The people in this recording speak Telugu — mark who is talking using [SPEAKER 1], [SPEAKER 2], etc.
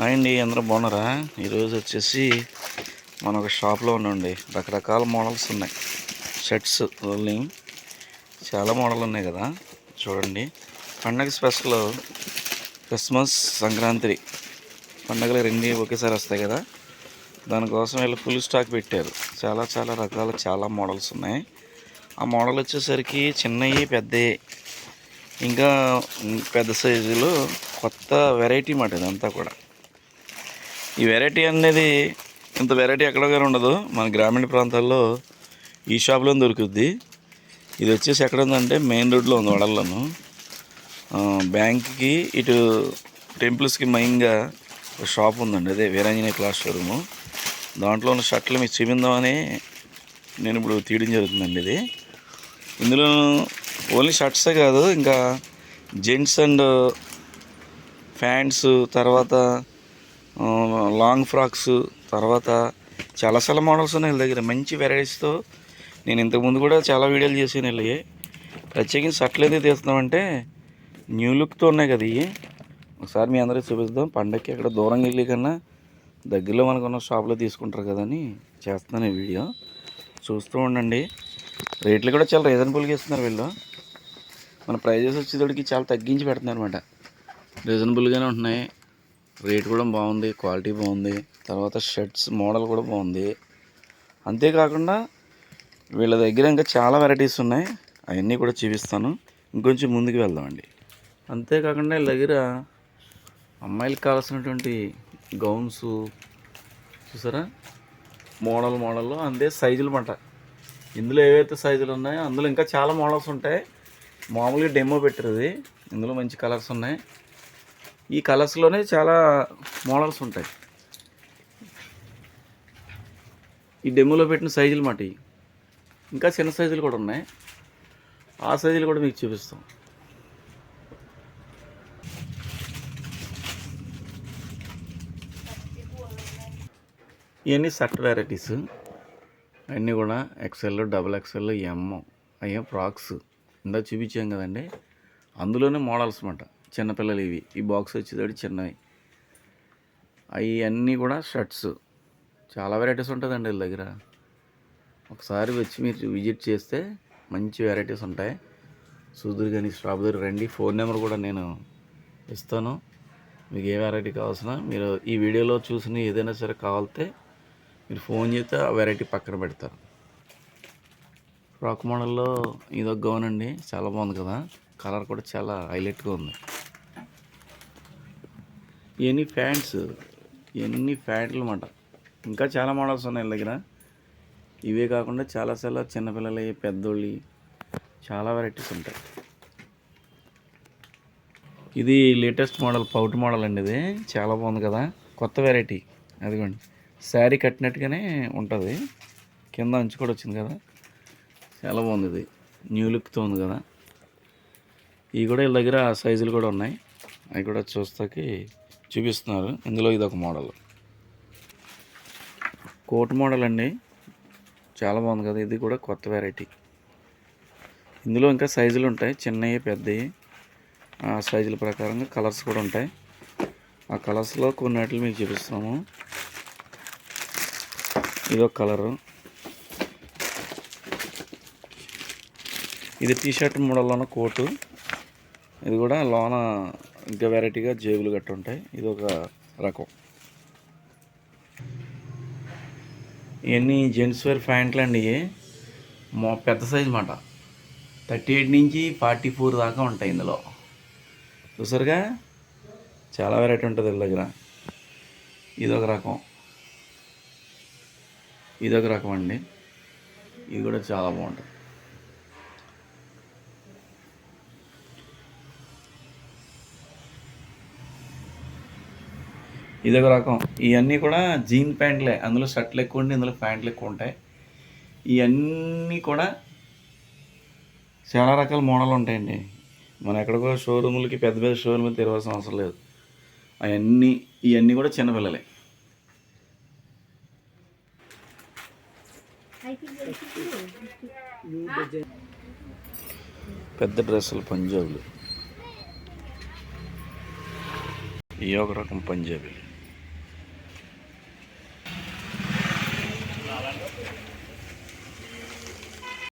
[SPEAKER 1] అండి అందరూ బాగున్నారా? ఈరోజు వచ్చేసి మన ఒక షాప్లో ఉండండి. రకరకాల మోడల్స్ ఉన్నాయి. Shirts only. చాలా మోడల్ ఉన్నాయి కదా. చూడండి. పండగ స్పెషల్ క్రిస్మస్ సంక్రాంతి. పండగలు రెండు ఒకేసారి వస్తాయి కదా. దానికోసం వీళ్ళు ఫుల్ స్టాక్ పెట్టారు. చాలా చాలా రకాల చాలా మోడల్స్ ఉన్నాయి. ఆ మోడల్ వచ్చేసరికి చిన్నవి పెద్దవి. ఇంకా పెద్ద సైజులో కొత్త వెరైటీ మాట ఇదంతా కూడా. ఈ వెరైటీ అనేది ఇంత వెరైటీ ఎక్కడో కానీ ఉండదు. మన గ్రామీణ ప్రాంతాల్లో ఈ షాప్లో దొరుకుద్ది. ఇది వచ్చేసి ఎక్కడ ఉందంటే మెయిన్ రోడ్లో ఉంది వడల్లోను. బ్యాంక్కి ఇటు టెంపుల్స్కి మెయిన్గా ఒక షాప్ ఉందండి. అదే వీరాంజనేయ క్లాస్ షోరూము. దాంట్లో ఉన్న షర్ట్లు మీకు చూపిందామని నేను ఇప్పుడు తీయడం జరుగుతుందండి ఇది. ఇందులో ఓన్లీ షర్ట్సే కాదు ఇంకా జెంట్స్ అండ్ ప్యాంట్స్ తర్వాత లాంగ్ ఫ్రాక్స్ తర్వాత చాలా చాలా మోడల్స్ ఉన్నాయి వీళ్ళ దగ్గర. మంచి వెరైటీస్తో నేను ఇంతకుముందు కూడా చాలా వీడియోలు చేసాను వీళ్ళవి. ప్రత్యేకించి షర్ట్లు ఏదో తీస్తున్నామంటే న్యూ లుక్తో ఉన్నాయి కదా ఇవి. ఒకసారి మీ అందరికీ చూపిద్దాం. పండగకి ఎక్కడ దూరంగా వెళ్ళి కన్నా దగ్గరలో మనకున్న షాప్లో తీసుకుంటారు కదా అని చేస్తున్నాను ఈ వీడియో. చూస్తూ ఉండండి. రేట్లు కూడా చాలా రీజనబుల్గా ఇస్తున్నారు వీళ్ళు. మన ప్రైజెస్ వచ్చేటోడికి చాలా తగ్గించి పెడుతున్నారు అనమాట రీజనబుల్గానే ఉంటున్నాయి. రేట్ కూడా బాగుంది క్వాలిటీ బాగుంది తర్వాత షర్ట్స్ మోడల్ కూడా బాగుంది. అంతేకాకుండా వీళ్ళ దగ్గర ఇంకా చాలా వెరైటీస్ ఉన్నాయి అవన్నీ కూడా చూపిస్తాను. ఇంకొంచెం ముందుకు వెళ్దామండి. అంతేకాకుండా వీళ్ళ దగ్గర అమ్మాయిలకు కావాల్సినటువంటి గౌన్స్ చూసారా? మోడల్ మోడల్లో అంతే సైజులు మాట. ఇందులో ఏవైతే సైజులు ఉన్నాయో అందులో ఇంకా చాలా మోడల్స్ ఉంటాయి. మామూలుగా డెమో పెట్టారు ఇందులో మంచి కలర్స్ ఉన్నాయి. ఈ కలర్స్లోనే చాలా మోడల్స్ ఉంటాయి. ఈ డెమోలో పెట్టిన సైజులు మాట ఇంకా చిన్న సైజులు కూడా ఉన్నాయి. ఆ సైజులు కూడా మీకు చూపిస్తాం. ఇవన్నీ షర్ట్ వెరైటీస్ అన్నీ కూడా ఎక్సెల్ డబుల్ ఎక్సెల్ ఎమ్ అయ్యే ఫ్రాక్స్ ఇందా చూపించాం కదండి. అందులోనే మోడల్స్ అన్నమాట చిన్నపిల్లలు ఇవి. ఈ బాక్స్ వచ్చేటప్పుడు చిన్నవి. అవి అన్నీ కూడా షర్ట్స్. చాలా వెరైటీస్ ఉంటుందండి వీళ్ళ దగ్గర. ఒకసారి వచ్చి మీరు విజిట్ చేస్తే మంచి వెరైటీస్ ఉంటాయి. చూదురు కానీ షాప్ దగ్గర రండి. ఫోన్ నెంబర్ కూడా నేను ఇస్తాను. మీకు ఏ వెరైటీ కావాల్సిన మీరు ఈ వీడియోలో చూసిన ఏదైనా సరే కావాలితే మీరు ఫోన్ చేస్తే ఆ వెరైటీ పక్కన పెడతారు. ఫ్రాక్ మోడల్లో ఇదొక గౌన్ అండి. చాలా బాగుంది కదా. కలర్ కూడా చాలా హైలైట్గా ఉంది. ఇవన్నీ ఫ్యాంట్స్ ఇవన్నీ ఫ్యాంట్లు అనమాట ఇంకా చాలా మోడల్స్ ఉన్నాయి వీళ్ళ దగ్గర. ఇవే కాకుండా చాలా చాలా చిన్నపిల్లలు పెద్దోళ్ళు చాలా వెరైటీస్ ఉంటాయి. ఇది లేటెస్ట్ మోడల్ పౌట్ మోడల్ అండి ఇది. చాలా బాగుంది కదా. కొత్త వెరైటీ అదిగోండి. శారీ కట్టినట్టుగానే ఉంటుంది. కింద అంచు కూడా వచ్చింది కదా. చాలా బాగుంది ఇది. న్యూ లుక్తో ఉంది కదా. ఇవి కూడా వీళ్ళ దగ్గర సైజులు కూడా ఉన్నాయి. అవి కూడా చూస్తాకి చూపిస్తున్నారు. ఇందులో ఇది ఒక మోడల్. కోట్ మోడల్ అండి. చాలా బాగుంది కదా. ఇది కూడా కొత్త వెరైటీ ఇందులో ఇంకా సైజులు ఉంటాయి. చిన్నవి పెద్దవి. ఆ సైజుల ప్రకారంగా కలర్స్ కూడా ఉంటాయి. ఆ కలర్స్లో కొన్నిటిని మీకు చూపిస్తాము. ఇదొక కలరు. ఇది టీ షర్ట్ మోడల్లోన కోటు. ఇది కూడా లోన ఇంకా వెరైటీగా జేబులు గట్ట ఉంటాయి. ఇది ఒక రకం. ఇవన్నీ జెంట్స్ వేర్ ప్యాంట్లు అండి మా పెద్ద సైజ్ మాట. థర్టీ ఎయిట్ నుంచి ఫార్టీ ఫోర్ దాకా ఉంటాయి ఇందులో. చూసారుగా? చాలా వెరైటీ ఉంటుంది వీళ్ళ దగ్గర. ఇదొక రకం. ఇదొక రకం అండి. ఇది కూడా చాలా బాగుంటుంది. ఇదొక రకం. ఇవన్నీ కూడా జీన్ ప్యాంట్లే. అందులో షర్ట్లు ఎక్కువ ఉండి ఇందులో ప్యాంట్లు ఎక్కువ ఉంటాయి. ఇవన్నీ కూడా చాలా రకాల మోడల్ ఉంటాయండి. మనం ఎక్కడికో షోరూములకి పెద్ద పెద్ద షోరూములు తిరగాల్సిన అవసరం లేదు. అవన్నీ ఇవన్నీ కూడా చిన్నపిల్లలే పెద్ద డ్రెస్సులు పంజాబులు. ఈ ఒక రకం పంజాబీలు.